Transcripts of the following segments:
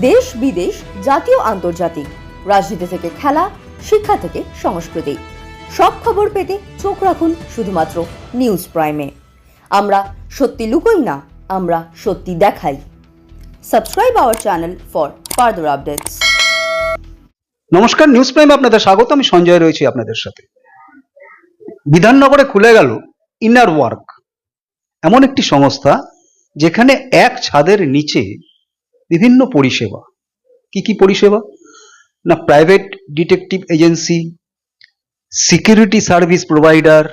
দেশ বিদেশ, জাতীয়, আন্তর্জাতিক। রাজনীতি থেকে খেলা, শিক্ষা থেকে সংস্কৃতি। সব খবর পেতে চোখ রাখুন শুধুমাত্র নিউজ প্রাইমে। আমরা সত্যি লুকোই না, আমরা সত্যি দেখাই। Subscribe our channel for further updates. নমস্কার, নিউজ প্রাইম আপনাদের স্বাগত, আমি সঞ্জয় রয়েছি আপনাদের সাথে। বিধাননগরে খুলে গেল ইনার ওয়ার্ক। এমন একটি সংস্থা যেখানে এক ছাদের নিচে বিভিন্ন পরিষেবা। কি কি পরিষেবা? না private detective agency security service provider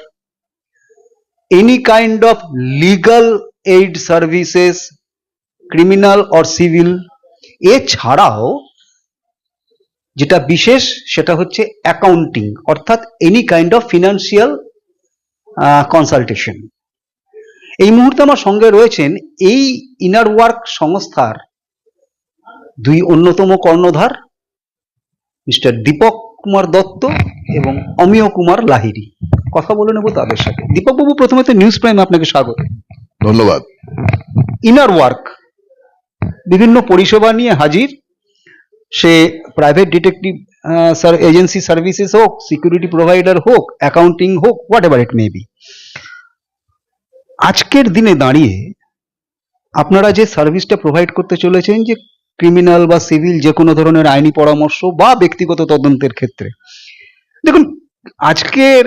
any kind of legal aid services criminal or civil এছাড়াও যেটা বিশেষ সেটা হচ্ছে অ্যাকাউন্টিং অর্থাৎ any kind of financial consultation এই মুহূর্তে আমার সঙ্গে রয়েছেন এই ইনার ওয়ার্ক সংস্থার দুই অন্যতম কর্ণধার মিস্টার দীপক কুমার দত্ত এবং অমিয় কুমার লাহিরি কথা বলে নেব তাদের সাথে। দীপকবাবু প্রথমে তো নিউজ প্রাইম আপনাকে স্বাগত। ধন্যবাদ। ইনার ওয়ার্ক বিভিন্ন পরিষেবা নিয়ে হাজির। সে private detective sir agency services হোক সিকিউরিটি প্রোভাইডার হোক অ্যাকাউন্টিং হোক whatever it may be আজকের দিনে দাঁড়িয়ে আপনারা যে সার্ভিসটা প্রোভাইড করতে চলেছেন যে ক্রিমিনাল বা সিভিল যে কোনো ধরনের আইনি পরামর্শ বা ব্যক্তিগত তদন্তের ক্ষেত্রে। দেখুন, আজকের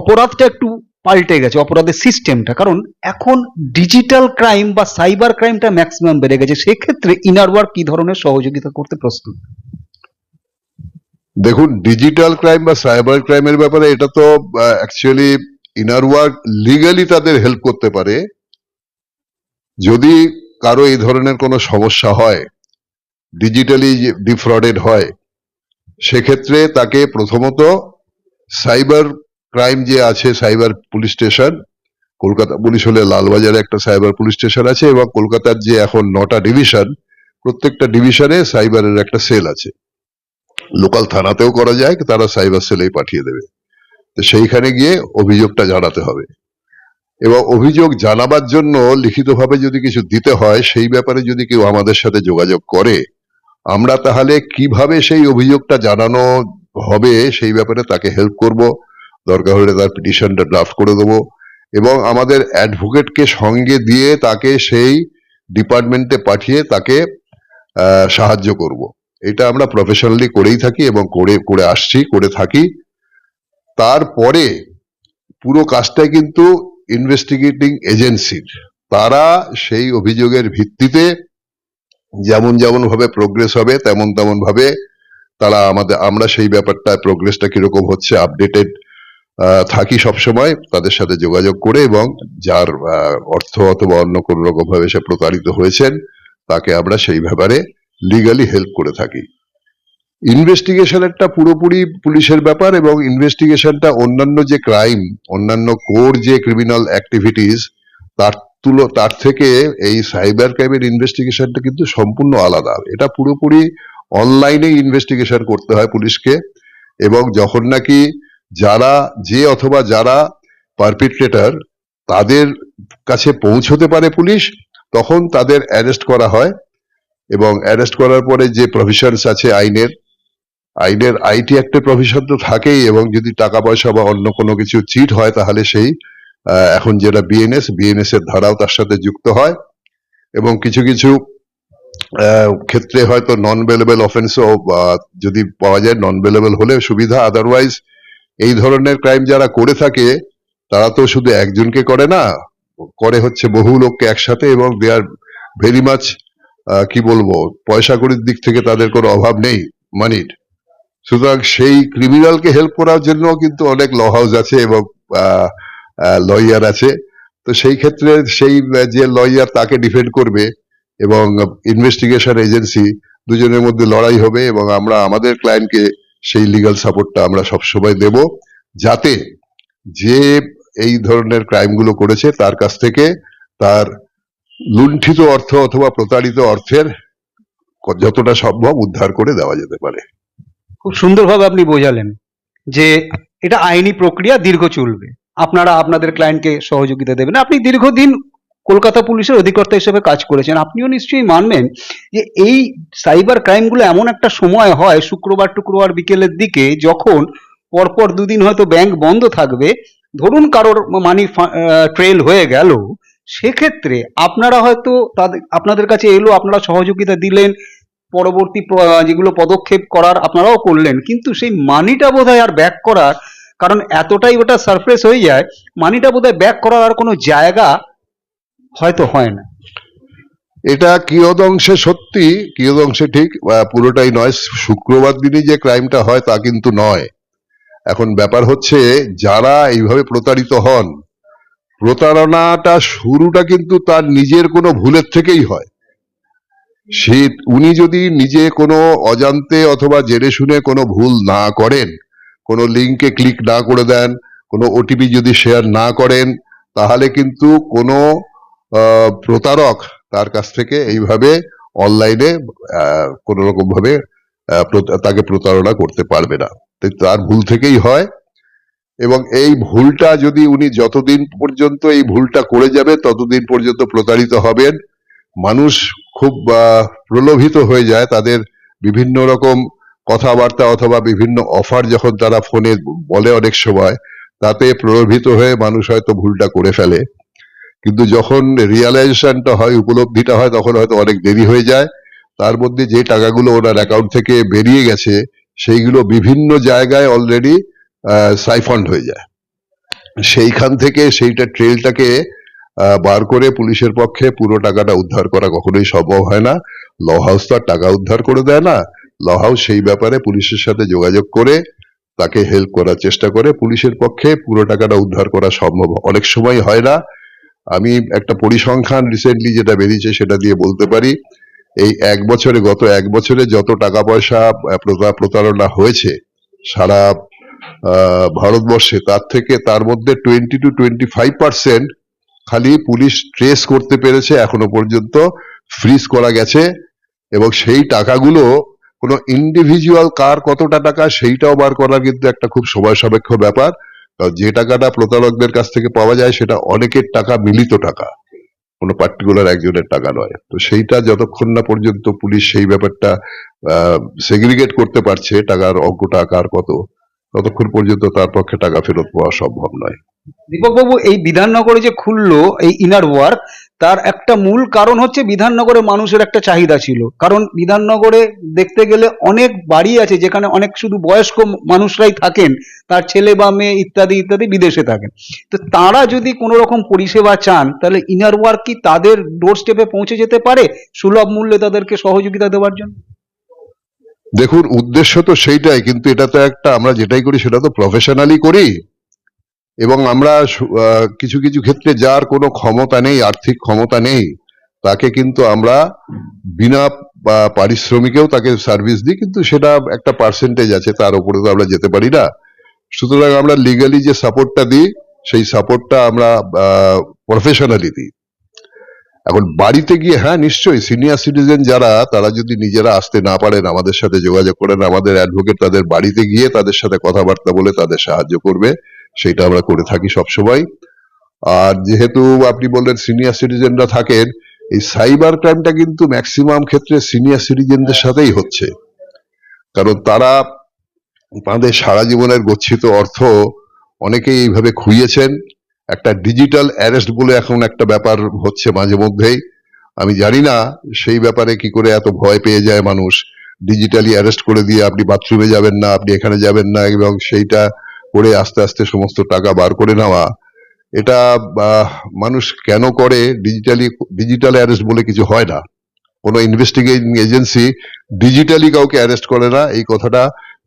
অপরাধটা একটু পাল্টে গেছে, অপরাধের সিস্টেমটা কারণ এখন ডিজিটাল ক্রাইম বা সাইবার ক্রাইমটা ম্যাক্সিমাম বেড়ে গেছে। সেক্ষেত্রে ইনার ওয়ার্ক কি ধরনের সহযোগিতা করতে প্রস্তুত? দেখুন ডিজিটাল ক্রাইম বা সাইবার ক্রাইমের ব্যাপারে এটা তো অ্যাকচুয়ালি ইনার ওয়ার্ক লিগালি তাদের হেল্প করতে পারে। যদি কারও এই ধরনের কোনো সমস্যা হয় ডিজিটালি ডিফ্রডেড হয়, সেক্ষেত্রে তাকে প্রথমত সাইবার ক্রাইম যে আছে cyber police station Kolkata, police হলে লালবাজারে একটা সাইবার পুলিশ স্টেশন আছে এবং কলকাতার যে এখন নটা ডিভিশন প্রত্যেকটা ডিভিশনে সাইবারের একটা সেল আছে। লোকাল থানাতেও করা যায়, তারা সাইবার সেলেই পাঠিয়ে দেবে। তো সেইখানে গিয়ে অভিযোগটা জানাতে হবে। এবং অভিযোগ জানাবার জন্য লিখিতভাবে যদি কিছু দিতে হয়, সেই ব্যাপারে যদি কেউ আমাদের সাথে যোগাযোগ করে, আমরা তাহলে কীভাবে সেই অভিযোগটা জানানো হবে, সেই ব্যাপারে তাকে হেল্প করব। দরকার হলে তার পিটিশনটা ড্রাফট করে দেবো এবং আমাদের অ্যাডভোকেটকে সঙ্গে দিয়ে তাকে সেই ডিপার্টমেন্টে পাঠিয়ে তাকে সাহায্য করব। এটা আমরা প্রফেশনালি করেই থাকি এবং করে করে আসছি, করে থাকি। তারপরে পুরো কাজটা কিন্তু ইনভেস্টিগেটিং এজেন্সির তারা সেই অভিযোগের ভিত্তিতে যেমন যেমন ভাবে প্রোগ্রেস হবে, তেমন তেমন ভাবে তারা আমাদের, আমরা সেই ব্যাপারটা প্রোগ্রেসটা কীরকম হচ্ছে আপডেটেড থাকি সব সময় তাদের সাথে যোগাযোগ করে এবং যার অর্থ অথবা অন্য কোনো রকম ভাবে সে প্রতারিত হয়েছেন, তাকে আমরা সেই ব্যাপারে লিগালি হেল্প করে থাকি। ইনভেস্টিগেশনেরটা পুরোপুরি পুলিশের ব্যাপার এবং ইনভেস্টিগেশনটা অন্যান্য যে ক্রাইম অন্যান্য কোর যে ক্রিমিনাল অ্যাক্টিভিটিস তার তুলো, তার থেকে এই সাইবার ক্রাইমের ইনভেস্টিগেশনটা কিন্তু সম্পূর্ণ আলাদা। এটা পুরোপুরি অনলাইনে ইনভেস্টিগেশন করতে হয় পুলিশকে এবং যখন নাকি যারা যে অথবা যারা পারপিট্রেটার তাদের কাছে পৌঁছতে পারে পুলিশ, তখন তাদের অ্যারেস্ট করা হয় এবং অ্যারেস্ট করার পরে যে প্রভিশনস আছে আইনের আইনের আইটি একটা প্রভিশন তো থাকেই এবং যদি টাকা পয়সা বা অন্য কোনো কিছু চিট হয় তাহলে সেই এখন যেটা বিএনএস বিএনএস এর ধারাও তার সাথে যুক্ত হয় এবং কিছু কিছু ক্ষেত্রে হয়তো নন বেলেবল অফেন্সও যদি পাওয়া যায় নন বেলেবল হলে সুবিধা আদারওয়াইজ এই ধরনের ক্রাইম যারা করে থাকে, তারা তো শুধু একজনকে করে না, করে হচ্ছে বহু লোককে একসাথে এবং দে আর ভেরি মাচ কি বলব পয়সা কড়ির দিক থেকে তাদের কোনো অভাব নেই মানির সুতরাং সেই ক্রিমিনালকে হেল্প করার জন্য কিন্তু অনেক ল হাউস আছে এবং লয়ার আছে। তো সেই ক্ষেত্রে সেই যে লয়ার তাকে ডিফেন্ড করবে এবং ইনভেস্টিগেশন এজেন্সি দুজনের মধ্যে লড়াই হবে এবং আমরা, আমাদের ক্লায়েন্টকে সেই লিগাল সাপোর্টটা আমরা সবসময় দেব যাতে যে এই ধরনের ক্রাইমগুলো করেছে তার কাছ থেকে তার লুণ্ঠিত অর্থ অথবা প্রতারিত অর্থের যতটা সম্ভব উদ্ধার করে দেওয়া যেতে পারে। খুব সুন্দরভাবে আপনি বোঝালেন যে এটা আইনি প্রক্রিয়া দীর্ঘ চলবে। আপনারা আপনাদের ক্লায়েন্টকে সহযোগিতা দেবেন। আপনি দীর্ঘদিন কলকাতা পুলিশের অধিকর্তা হিসেবে কাজ করেছেন। আপনিও নিশ্চয়ই মানবেন যে এই সাইবার ক্রাইমগুলো এমন একটা সময় হয়, শুক্রবার, টুক্রবার বিকেলের দিকে যখন পরপর দুদিন হয়তো ব্যাংক বন্ধ থাকবে, ধরুন কারোর মানি ট্রেল হয়ে গেল, সেক্ষেত্রে আপনারা হয়তো তাদের, আপনাদের কাছে এলো, আপনারা সহযোগিতা দিলেন পরবর্তী যেগুলো পদক্ষেপ করার আপনারাও করলেন। কিন্তু সেই মানিটা বোধহয় আর ব্যাক করার, কারণ এতটাই ওটা সারফেস হয়ে যায়, মানিটা বোধহয় ব্যাক করার আর কোনো জায়গা হয়তো হয় না। এটা কিয়দংশে সত্যি, কিয়দংশে ঠিক পুরোটাই নয়। শুক্রবার দিনই যে ক্রাইমটা হয় তা কিন্তু নয়। এখন ব্যাপার হচ্ছে যারা এইভাবে প্রতারিত হন, প্রতারণাটা শুরুটা কিন্তু তার নিজের কোনো ভুলের থেকেই হয়। সে উনি যদি নিজে কোনো অজান্তে অথবা জেনে শুনে কোনো ভুল না করেন, কোনো লিঙ্কে ক্লিক না করে দেন, কোনো ওটিপি যদি শেয়ার না করেন, তাহলে কিন্তু কোনো প্রতারক তার কাছ থেকে এইভাবে অনলাইনে কোন রকম ভাবে তাকে প্রতারণা করতে পারবে না। তার ভুল থেকেই হয়। এবং এই ভুলটা যদি উনি যতদিন পর্যন্ত এই ভুলটা করে যাবে ততদিন পর্যন্ত প্রতারিত হবেন। মানুষ খুব প্রলোভিত হয়ে যায় তাদের বিভিন্ন রকম কথাবার্তা অথবা বিভিন্ন অফার যখন তারা ফোনে বলে অনেক সময়, তাতে প্রলোভিত হয়ে মানুষ হয়তো ভুলটা করে ফেলে। কিন্তু যখন রিয়ালাইজেশনটা হয়, উপলব্ধিটা হয়, তখন হয়তো অনেক দেরি হয়ে যায়। তার মধ্যে যে টাকাগুলো ওনার অ্যাকাউন্ট থেকে বেরিয়ে গেছে, সেইগুলো বিভিন্ন জায়গায় অলরেডি সাইফন্ড হয়ে যায়। সেইখান থেকে সেইটা ট্রেলটাকে বার করে পুলিশের পক্ষে পুরো টাকাটা উদ্ধার করা কখনোই সম্ভব হয় না। ল হাউস তো আর টাকা উদ্ধার করে দেয় না। ল হাউস সেই ব্যাপারে পুলিশের সাথে যোগাযোগ করে তাকে হেল্প করার চেষ্টা করে। পুলিশের পক্ষে পুরো টাকাটা উদ্ধার করা সম্ভব অনেক সময় হয় না। আমি একটা পরিসংখ্যান রিসেন্টলি যেটা বেরিয়েছে সেটা দিয়ে বলতে পারি। এই এক বছরে, গত এক বছরে যত টাকা পয়সা প্রতারণা হয়েছে সারা ভারতবর্ষে, তার থেকে তার মধ্যে twenty two twenty five percent খালি পুলিশ ট্রেস করতে পেরেছে এখনও পর্যন্ত ফ্রিজ করা গেছে, এবং সেই টাকাগুলো কোনো ইন্ডিভিজুয়াল কার কতটা টাকা সেইটাও বার করা কিন্তু একটা খুব সময় সাপেক্ষ ব্যাপার যে টাকাটা প্রতারকদের কাছ থেকে পাওয়া যায় সেটা অনেকের টাকা, মিলিত টাকা। কোনো পার্টিকুলার একজনের টাকা নয়। তো সেইটা যতক্ষণ না পর্যন্ত পুলিশ সেই ব্যাপারটা সেগ্রিগেট করতে পারছে, টাকার অঙ্কটা কার কত, ততক্ষণ পর্যন্ত তার পক্ষে টাকা ফেরত পাওয়া সম্ভব নয়। দীপকবাবু, এই বিধাননগরে যে খুললো, এই ইনার ওয়ার্ক তার একটা মূল কারণ হচ্ছে বিধাননগরে মানুষের একটা চাহিদা ছিল। কারণ বিধাননগরে দেখতে গেলে অনেক বাড়ি আছে যেখানে অনেক শুধু বয়স্ক মানুষরাই থাকেন, তার ছেলে বা মেয়ে ইত্যাদি ইত্যাদি বিদেশে থাকেন। তো তারা যদি কোনো রকম পরিষেবা চান, তাহলে ইনার ওয়ার্ক কি তাদের ডোর স্টেপে পৌঁছে যেতে পারে সুলভ মূল্যে তাদেরকে সহযোগিতা দেওয়ার জন্য? দেখুন, উদ্দেশ্য তো সেইটাই, কিন্তু এটা তো একটা আমরা যেটাই করি সেটা তো প্রফেশনালি করি। এবং আমরা কিছু কিছু ক্ষেত্রে যার কোনো ক্ষমতা নেই, আর্থিক ক্ষমতা নেই, তাকে কিন্তু আমরা বিনা পারিশ্রমিকেও তাকে সার্ভিস দিই, কিন্তু সেটা একটা পার্সেন্টেজ আছে, তার উপরে তো আমরা যেতে পারি না। সুতরাং আমরা লিগালি যে সাপোর্টটা দিই, সেই সাপোর্টটা আমরা প্রফেশনালি দিই। এখন বাড়িতে গিয়ে হ্যাঁ নিশ্চয়ই সিনিয়র সিটিজেন যারা, তারা যদি নিজেরা আসতে না পারেন, আমাদের সাথে যোগাযোগ করেন, আমাদের অ্যাডভোকেট তাদের বাড়িতে গিয়ে তাদের সাথে কথাবার্তা বলে তাদের সাহায্য করবে। সেটা আমরা করে থাকি সবসময়। আর যেহেতু আপনি বললেন সিনিয়র সিটিজেনরা থাকেন, এই সাইবার ক্রাইমটা কিন্তু ম্যাক্সিমাম ক্ষেত্রে সিনিয়র সিটিজেনদের সাথেই হচ্ছে। কারণ তারা তাদের সারা জীবনের গচ্ছিত অর্থ অনেকেই এইভাবে খুইয়েছেন। একটা ডিজিটাল অ্যারেস্ট বলে এখন একটা ব্যাপার হচ্ছে মাঝে মধ্যেই। আমি জানি না সেই ব্যাপারে কি করে এত ভয় পেয়ে যায় মানুষ। ডিজিটালি অ্যারেস্ট করে দিয়ে আপনি বাথরুমে যাবেন না, আপনি এখানে যাবেন না এবং সেইটা করে আস্তে আস্তে সমস্ত টাকা বার করে নেওয়া, এটা মানুষ কেন করে? ডিজিটালি ডিজিটাল অ্যারেস্ট বলে কিছু হয় না। কোনো ইনভেস্টিগেটিং এজেন্সি ডিজিটালি কাউকে অ্যারেস্ট করে না। এই কথাটা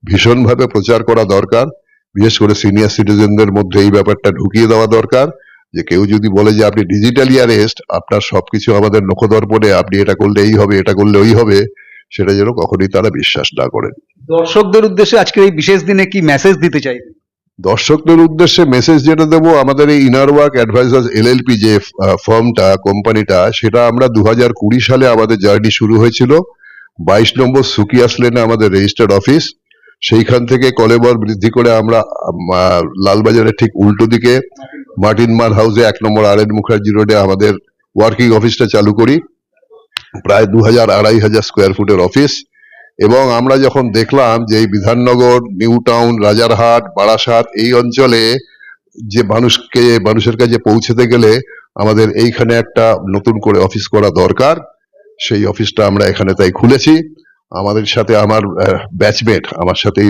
ভীষণভাবে প্রচার করা দরকার। বিশেষ করে সিনিয়র সিটিজেনদের মধ্যে এই ব্যাপারটা ঢুকিয়ে দেওয়া দরকার যে কেউ যদি বলে যে আপনি ডিজিটালি অ্যারেস্ট আপনার সবকিছু আমাদের নখদর্পণে, আপনি এটা করলে এই হবে, এটা করলে ওই হবে, সেটা যেন কখনোই তারা বিশ্বাস না করেন। দর্শকদের উদ্দেশ্যে আজকের এই বিশেষ দিনে কি মেসেজ দিতে চাই দর্শকদের উদ্দেশ্যে মেসেজ যেটা দেবো, আমাদের এই ইনার ওয়ার্ক অ্যাডভাইজার্স এলএলপি যে ফার্মটা কোম্পানিটা সেটা আমরা দু হাজার কুড়ি সালে আমাদের জার্নি শুরু হয়েছিল। বাইশ নম্বর সুকিয়াস লেনে আমাদের রেজিস্টার্ড অফিস সেইখান থেকে কলেবর বৃদ্ধি করে আমরা লালবাজারের ঠিক উল্টো দিকে, মার্টিন মার হাউসে এক নম্বর আর এন মুখার্জি রোডে আমাদের ওয়ার্কিং অফিসটা চালু করি। প্রায় দু হাজার আড়াই হাজার স্কোয়ার ফুটের অফিস এবং আমরা যখন দেখলাম যে এই বিধাননগর, নিউ টাউন, রাজারহাট, বারাসাত এই অঞ্চলে যে মানুষকে, মানুষের কাছে পৌঁছতে গেলে আমাদের এইখানে একটা নতুন করে অফিস করা দরকার। সেই অফিসটা আমরা এখানে তাই খুলেছি। আমাদের সাথে আমার ব্যাচমেট, আমার সাথেই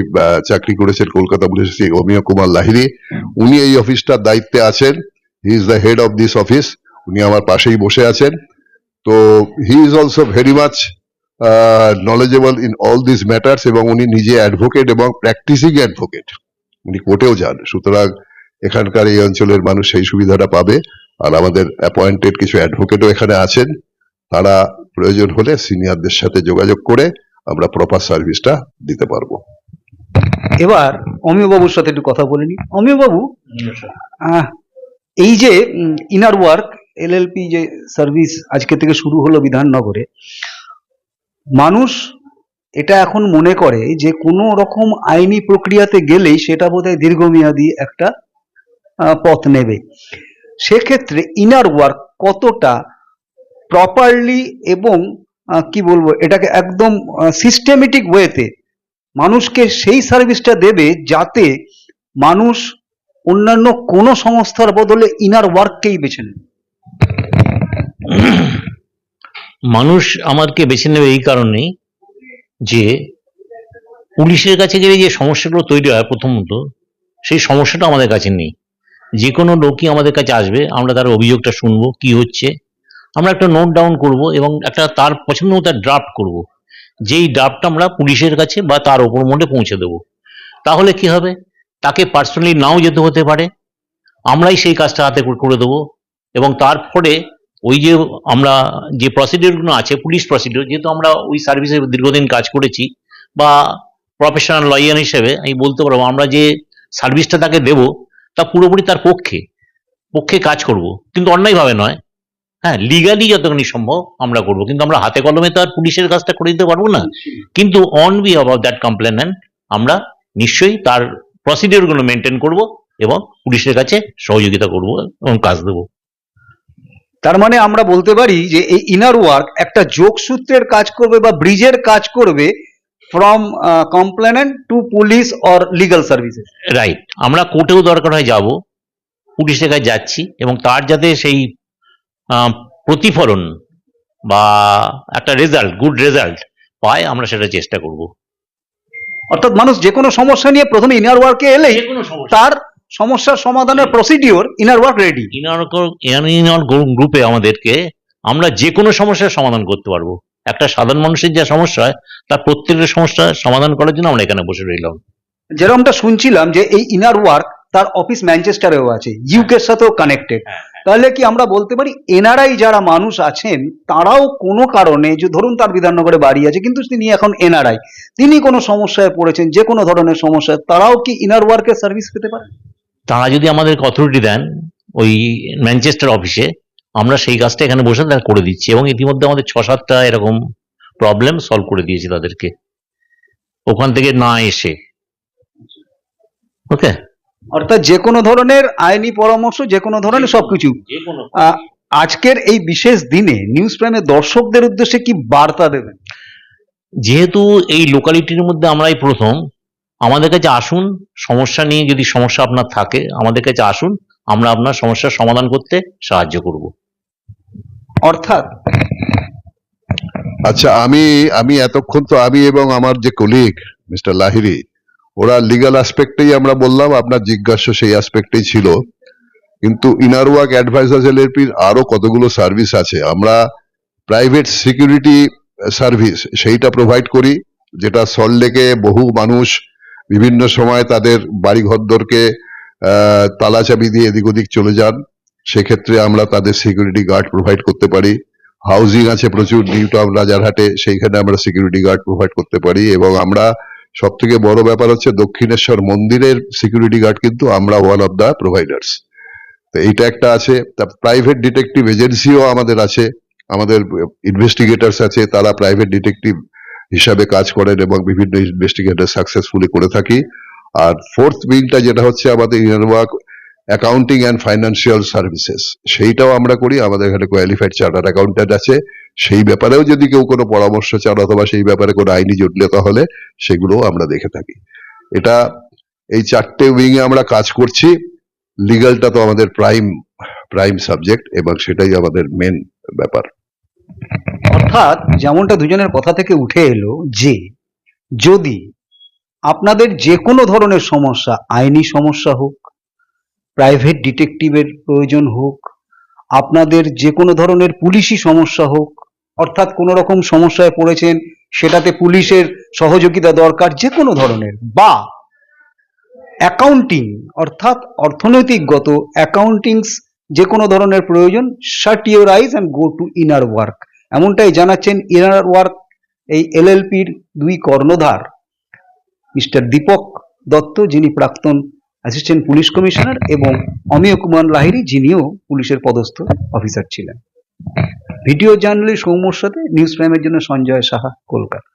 চাকরি করেছেন কলকাতা পুলিশে অমিয় কুমার লাহিরি উনি এই অফিসটার দায়িত্বে আছেন। He is the head of this office উনি আমার পাশেই বসে আছেন। তো he is also very much knowledgeable in all this matters এবং উনি নিজে অ্যাডভোকেট এবং প্র্যাকটিসিং অ্যাডভোকেট উনি কোর্টেও যান। সুতরাং এখানকার এই অঞ্চলের মানুষ সেই সুবিধাটা পাবে। আর আমাদের অ্যাপয়েন্টেড কিছু অ্যাডভোকেটও এখানে আছেন। তারা প্রয়োজন হলে সিনিয়রদের সাথে যোগাযোগ করে আমরা প্রপার সার্ভিসটা দিতে পারব। এবার অমিয়বাবুর সাথে একটু কথা বলে নি। অমিয় বাবু আহ, এই যে ইনার ওয়ার্ক এলএলপি যে সার্ভিস আজকে থেকে শুরু হলো বিধাননগরে মানুষ এটা এখন মনে করে যে কোনো রকম আইনি প্রক্রিয়াতে গেলেই সেটা বোধহয় দীর্ঘমেয়াদী একটা পথ নেবে। সেক্ষেত্রে ইনার ওয়ার্ক কতটা প্রপারলি এবং কি বলব, এটাকে একদম সিস্টেমেটিক ওয়েতে মানুষকে সেই সার্ভিসটা দেবে যাতে মানুষ অন্যান্য কোনো সংস্থার বদলে ইনার ওয়ার্ককেই বেছে নেবে মানুষ আমাকে বেছে নেবে এই কারণেই যে পুলিশের কাছে গেলে যে সমস্যাগুলো তৈরি হয় প্রথমত, সেই সমস্যাটা আমাদের কাছে নেই। যে কোনো লোকই আমাদের কাছে আসবে, আমরা তার অভিযোগটা শুনব, কি হচ্ছে। আমরা একটা নোট ডাউন করব এবং একটা তার পছন্দ মতো ড্রাফট করব। যেই ড্রাফটটা আমরা পুলিশের কাছে বা তার ওপর মধ্যে পৌঁছে দেবো। তাহলে কি হবে? তাকে পার্সোনালি নাও যেতে হতে পারে। আমরাই সেই কাজটা হাতে করে দেবো এবং তারপরে ওই যে আমরা যে প্রসিডিওরগুলো আছে পুলিশ প্রসিডিওর যেহেতু আমরা ওই সার্ভিসে দীর্ঘদিন কাজ করেছি, বা প্রফেশনাল লয়ার হিসেবে আমি বলতে পারব, আমরা যে সার্ভিসটা তাকে দেব, তা পুরোপুরি তার পক্ষে পক্ষে কাজ করব। কিন্তু অন্যায়ভাবে নয়। হ্যাঁ লিগালি যতখানি সম্ভব আমরা করব। কিন্তু আমরা হাতে কলমে তো আর পুলিশের কাজটা করে দিতে পারব না। কিন্তু on be about that complainant আমরা নিশ্চয়ই তার প্রসিডিওরগুলো মেনটেন করব এবং পুলিশের কাছে সহযোগিতা করব এবং কাজ দেবো। তার মানে আমরা বলতে পারি যে এই ইনার ওয়ার্ক একটা যোগসূত্রের কাজ করবে বা ব্রিজের কাজ করবে from complainant to police or legal services right আমরা কোর্টেও দরকার হয় যাব পুলিশের কাছে যাচ্ছি এবং তার যাতে সেই প্রতিফলন বা একটা রেজাল্ট গুড রেজাল্ট পায় আমরা সেটা চেষ্টা করব। অর্থাৎ মানুষ যে কোনো সমস্যা নিয়ে প্রথমে ইনার ওয়ার্কে এলেই তার সমস্যার সমাধানের procedure Inner Work ready inner inner গ্রুপে আমাদেরকে আমরা যে কোনো সমস্যার সমাধান করতে পারব। একটা সাধারণ মানুষের যা সমস্যা হয় তার প্রত্যেকটা সমস্যা সমাধান করার জন্য আমরা এখানে বসে রইলাম। যেরকমটা শুনছিলাম যে এই ইনার ওয়ার্ক তার অফিস ম্যানচেস্টারেও আছে ইউকের সাথেও কানেক্টেড তাহলে কি আমরা বলতে পারি এনআরআই যারা মানুষ আছেন তারাও কোনো কারণে যে ধরুন তার বিধাননগরে বাড়ি আছে কিন্তু তিনি এখন এনআরআই তিনি কোনো সমস্যায় পড়েছেন যে কোনো ধরনের সমস্যায় তারাও কি ইনার ওয়ার্কের সার্ভিস পেতে পারেন? তারা যদি আমাদেরকে অথরিটি দেন ওই ম্যানচেস্টার অফিসে আমরা সেই কাজটা এখানে বসে তারা করে দিচ্ছি এবং ইতিমধ্যে আমাদের ছ সাতটা এরকম প্রবলেম সলভ করে দিয়েছি তাদেরকে। ওখান থেকে না এসে। ওকে অর্থাৎ যে কোনো ধরনের আইনি পরামর্শ যে কোনো ধরনের সবকিছু। আজকের এই বিশেষ দিনে নিউজ প্রাইমের দর্শকদের উদ্দেশ্যে কি বার্তা দেবেন? যেহেতু এই লোকালিটির মধ্যে আমরাই প্রথম আমাদের কাছে আসুন সমস্যা নিয়ে যদি সমস্যা আপনার থাকে আমাদের কাছে আসুন আমরা আপনার সমস্যার সমাধান করতে সাহায্য করব। অর্থাৎ আচ্ছা আমি আমি এতক্ষণ তো আমি এবং আমার যে কলিগ মিস্টার লাহিরি ওরা লিগাল অ্যাসপেক্টেই আমরা বললাম আপনার জিজ্ঞাসা সেই অ্যাসপেক্টেই ছিল। কিন্তু ইনার ওয়ার্ক অ্যাডভাইজার্স এলএলপির আরও কতগুলো সার্ভিস আছে? আমরা প্রাইভেট সিকিউরিটি সার্ভিস সেইটা প্রোভাইড করি যেটা সল্টলেকে বহু মানুষ বিভিন্ন সময় তাদের বাড়ি ঘরদরকে আহ, তালা চাবি দিয়ে এদিক ওদিক চলে যান। সেক্ষেত্রে আমরা তাদের সিকিউরিটি গার্ড প্রোভাইড করতে পারি। হাউজিং আছে প্রচুর নিউ টাউন রাজারহাটে সেইখানে আমরা সিকিউরিটি গার্ড প্রোভাইড করতে পারি এবং আমরা সব থেকে বড় ব্যাপার হচ্ছে দক্ষিণেশ্বর মন্দিরের সিকিউরিটি গার্ড কিন্তু আমরা ওয়ান অফ দা প্রোভাইডার্স তো এইটা একটা আছে। তা প্রাইভেট ডিটেকটিভ এজেন্সিও আমাদের আছে। আমাদের ইনভেস্টিগেটরস আছে তারা প্রাইভেট ডিটেকটিভ হিসাবে কাজ করেন এবং বিভিন্ন ইনভেস্টিগেটর সাকসেসফুলি করে থাকি। আর ফোর্থ উইংটা যেটা হচ্ছে আমাদের Inner Work accounting and financial services সেইটাও আমরা করি, আমাদের এখানে কোয়ালিফাইড চার্টার অ্যাকাউন্ট্যান্ট আছে। সেই ব্যাপারেও যদি কেউ কোনো পরামর্শ চান অথবা সেই ব্যাপারে কোনো আইনি জটিলতা হলে সেগুলোও আমরা দেখে থাকি। এটা এই চারটে উইং এ আমরা কাজ করছি। লিগালটা তো আমাদের প্রাইম প্রাইম সাবজেক্ট এবং সেটাই আমাদের মেন ব্যাপার। অর্থাৎ যেমনটা দুজনের কথা থেকে উঠে এলো যে, যদি আপনাদের যে কোনো ধরনের সমস্যা, আইনি সমস্যা হোক প্রাইভেট ডিটেকটিভের প্রয়োজন হোক, আপনাদের যে কোনো ধরনের পুলিশি সমস্যা হোক, অর্থাৎ কোনো রকম সমস্যায় পড়েছেন, সেটাতে পুলিশের সহযোগিতা দরকার যে কোনো ধরনের, বা অ্যাকাউন্টিং অর্থাৎ অর্থনৈতিকগত অ্যাকাউন্টিংস যে কোনো ধরনের প্রয়োজন shut your eyes and go to Inner Work এমনটাই জানাচ্ছেন ইনার ওয়ার্ক এই এলএলপির দুই কর্ণধার, মিস্টার দীপক দত্ত, যিনি প্রাক্তন অ্যাসিস্ট্যান্ট পুলিশ কমিশনার এবং অমিয় কুমার লাহিড়ী, যিনিও পুলিশের পদস্থ অফিসার ছিলেন। ভিডিও জার্নালিস্ট সৌম্যর সাথে নিউজ প্রাইমের জন্য সঞ্জয় সাহা, কলকাতা।